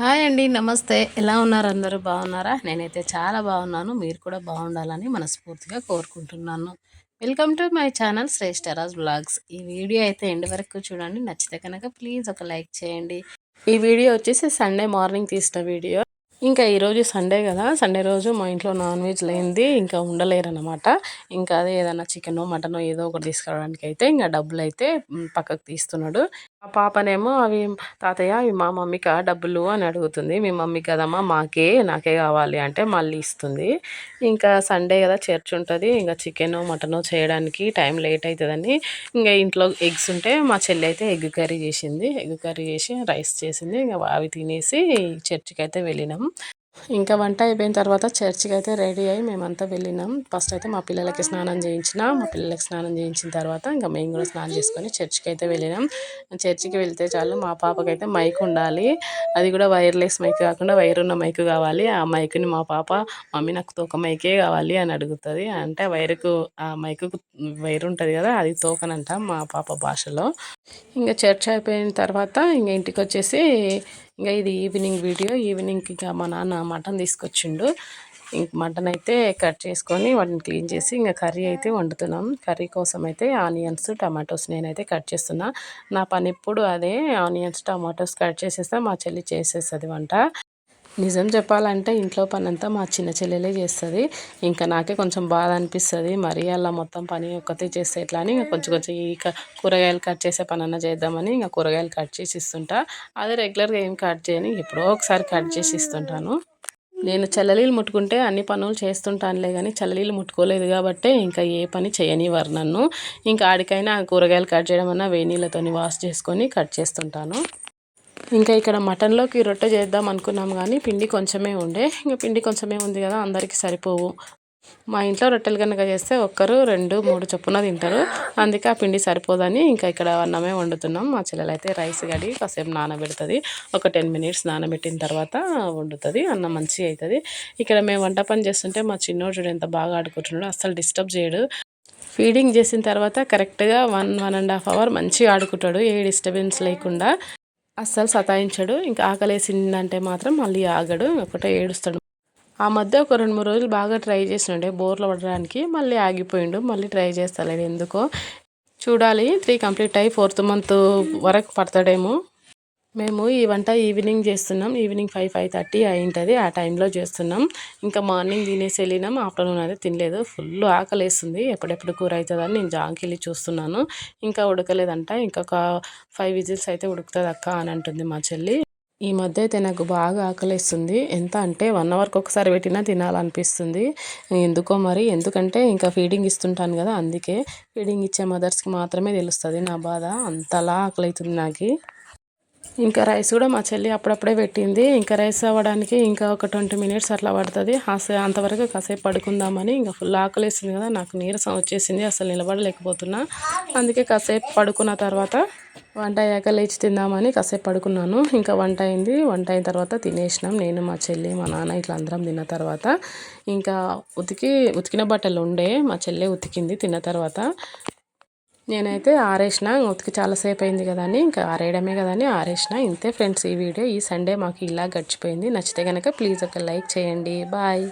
Hi అండి నమస్తే. ఎలా ఉన్నారు అందరూ? బాగున్నారా? నేనైతే చాలా బాగున్నాను. మీరు కూడా బాగుండాలని మనస్ఫూర్తిగా కోరుకుంటున్నాను. Welcome to my channel Shreshtaraj vlogs ఈ వీడియో అయితే ఎండ్ వరకు చూడండి. నచ్చితే కనుక ప్లీజ్ ఒక లైక్ చేయండి. ఈ వీడియో వచ్చేసి సండే మార్నింగ్ తీసిన వీడియో. ఇంకా ఈరోజు సండే కదా. సండే రోజు మా ఇంట్లో నాన్ వెజ్ లేనిది ఇంకా ఉండలేరనమాట ఇంకా అదే ఏదైనా చికెనో మటనో ఏదో ఒకటి తీసుకురావడానికి అయితే ఇంకా డబ్బులు అయితే పక్కకు తీస్తున్నాడు. ఆ పాపనేమో అవి తాతయ్య అవి మా మమ్మీకా డబ్బులు అని అడుగుతుంది. మీ మమ్మీ కదమ్మా మాకే నాకే కావాలి అంటే మళ్ళీ ఇస్తుంది. ఇంకా సండే కదా చర్చ్ ఉంటుంది. ఇంకా చికెన్ మటన్ చేయడానికి టైం లేట్ అవుతుందని ఇంకా ఇంట్లో ఎగ్స్ ఉంటే మా చెల్లి అయితే ఎగ్ కర్రీ చేసింది. ఎగ్ కర్రీ చేసి రైస్ చేసింది. ఇంకా అవి తినేసి చర్చికి అయితే వెళ్ళినాం. ఇంకా వంట అయిపోయిన తర్వాత చర్చికి అయితే రెడీ అయ్యి మేమంతా వెళ్ళినాం. ఫస్ట్ అయితే మా పిల్లలకి స్నానం చేయించిన మా పిల్లలకి స్నానం చేయించిన తర్వాత ఇంకా మేము కూడా స్నానం చేసుకొని చర్చికి అయితే వెళ్ళినాం. చర్చికి వెళ్తే చాలు మా పాపకైతే మైక్ ఉండాలి. అది కూడా వైర్లెస్ మైక్ కాకుండా వైర్ ఉన్న మైక్ కావాలి. ఆ మైక్ని మా పాప మమ్మీ నాకు తోక మైకే కావాలి అని అడుగుతుంది. అంటే వైర్కు ఆ మైక్ వైర్ ఉంటుంది కదా అది తోకనంట మా పాప భాషలో. ఇంకా చర్చ్ అయిపోయిన తర్వాత ఇంకా ఇంటికి వచ్చేసి ఇంకా ఇది ఈవినింగ్ వీడియో. ఈవినింగ్కి ఇంకా మా నాన్న మటన్ తీసుకొచ్చిండు. ఇంక మటన్ అయితే కట్ చేసుకొని వాటిని క్లీన్ చేసి ఇంకా కర్రీ అయితే వండుతున్నాం. కర్రీ కోసం అయితే ఆనియన్స్ టమాటోస్ నేనైతే కట్ చేస్తున్నా. నా పని ఎప్పుడు అదే ఆనియన్స్ టమాటోస్ కట్ చేసేస్తే. మా చెల్లి చేసేస్తుంది వంట. నిజం చెప్పాలంటే ఇంట్లో పని అంతా మా చిన్న చెల్లెలే చేస్తుంది. ఇంకా నాకే కొంచెం బాధ అనిపిస్తుంది మరీ అలా మొత్తం పని ఒక్కతే చేస్తే ఎట్లా అని ఇంకా కొంచెం కొంచెం ఈ కూరగాయలు కట్ చేసే పని అన్న చేద్దామని ఇంకా కూరగాయలు కట్ చేసి ఇస్తుంటా. అదే రెగ్యులర్గా ఏం కట్ చేయని ఎప్పుడో ఒకసారి కట్ చేసి ఇస్తుంటాను. నేను చల్లలీలు ముట్టుకుంటే అన్ని పనులు చేస్తుంటానులే కానీ చల్లలీలు ముట్టుకోలేదు కాబట్టి ఇంకా ఏ పని చేయనివారు నన్ను. ఇంకా ఆడికైనా కూరగాయలు కట్ చేయడం అన్నా వేడి వాష్ చేసుకొని కట్ చేస్తుంటాను. ఇంకా ఇక్కడ మటన్లోకి రొట్టె చేద్దాం అనుకున్నాం కానీ పిండి కొంచెమే ఉండే. ఇంకా పిండి కొంచెమే ఉంది కదా అందరికీ సరిపోవు. మా ఇంట్లో రొట్టెలు కనుక చేస్తే ఒక్కరు రెండు మూడు చొప్పున తింటారు. అందుకే ఆ పిండి సరిపోదని ఇంకా ఇక్కడ అన్నమే వండుతున్నాం. మా చెల్లెలు అయితే రైస్ గడి కాసేపు నానబెడుతుంది. ఒక టెన్ మినిట్స్ నానబెట్టిన తర్వాత వండుతుంది. అన్నం మంచిగా అవుతుంది ఇక్కడ మేము వంట పని చేస్తుంటే మా చిన్నోడు ఎంత బాగా ఆడుకుంటున్నాడు అస్సలు డిస్టర్బ్ చేయడు. ఫీడింగ్ చేసిన తర్వాత కరెక్ట్గా one one and half hour మంచిగా ఆడుకుంటాడు. ఏ డిస్టర్బెన్స్ లేకుండా. అస్సలు సతాయించడు. ఇంకా ఆకలేసిందంటే మాత్రం మళ్ళీ ఆగడు. ఒకటే ఏడుస్తాడు. ఆ మధ్య ఒక రెండు మూడు రోజులు బాగా ట్రై చేసినండే బోర్లు పడడానికి మళ్ళీ ఆగిపోయిండు. మళ్ళీ ట్రై చేస్తలేడు. ఎందుకో చూడాలి. త్రీ కంప్లీట్ అయ్యి ఫోర్త్ మంత్ వరకు పడతాడేమో. మేము ఈ వంట ఈవినింగ్ చేస్తున్నాం. ఈవినింగ్ ఫైవ్ ఫైవ్ థర్టీ అయింటుంది. ఆ టైంలో చేస్తున్నాం. ఇంకా మార్నింగ్ తినేసి వెళ్ళినాం. ఆఫ్టర్నూన్ అయితే తినలేదు. ఫుల్ ఆకలేస్తుంది. ఎప్పుడెప్పుడు కూర అవుతుందని నేను జాంకి చూస్తున్నాను. ఇంకా ఉడకలేదంట. ఇంకొక ఫైవ్ విజిల్స్ అయితే ఉడుకుతుంది అక్క అని అంటుంది మా చెల్లి. ఈ మధ్య అయితే నాకు బాగా ఆకలిస్తుంది. ఎంత అంటే వన్ అవర్కి ఒకసారి పెట్టినా తినాలనిపిస్తుంది. ఎందుకో మరి? ఎందుకంటే ఇంకా ఫీడింగ్ ఇస్తుంటాను కదా అందుకే ఫీడింగ్ ఇచ్చే మదర్స్కి మాత్రమే తెలుస్తుంది నా బాధ. అంతలా ఆకలి అవుతుంది నాకు. ఇంకా రైస్ కూడా మా చెల్లి అప్పుడప్పుడే పెట్టింది. ఇంకా రైస్ అవ్వడానికి ఇంకా ఒక ట్వంటీ మినిట్స్ అట్లా పడుతుంది. అంతవరకు కాసేపు పడుకుందామని ఇంకా ఫుల్ ఆకలేసింది కదా నాకు నీరసం వచ్చేసింది అసలు నిలబడలేకపోతున్నా. అందుకే కాసేపు పడుకున్న తర్వాత వంట అయ్యాక లేచి తిందామని కాసేపు పడుకున్నాను. ఇంకా వంట అయింది. వంట అయిన తర్వాత తినేసినాం. నేను మా చెల్లి మా నాన్న ఇట్లా అందరం తిన్న తర్వాత. ఇంకా ఉతికి ఉతికిన బట్టలు ఉండే. మా చెల్లె ఉతికింది తిన్న తర్వాత. నేనైతే ఆరేసిన ఉతికి చాలాసేపు అయింది కదా అని ఇంకా ఆరేయడమే కదా అని ఆరేసిన. ఇంతే ఫ్రెండ్స్ ఈ వీడియో ఈ సండే మాకు ఇలా గడిచిపోయింది. నచ్చితే కనుక ప్లీజ్ ఒక లైక్ చేయండి. బాయ్.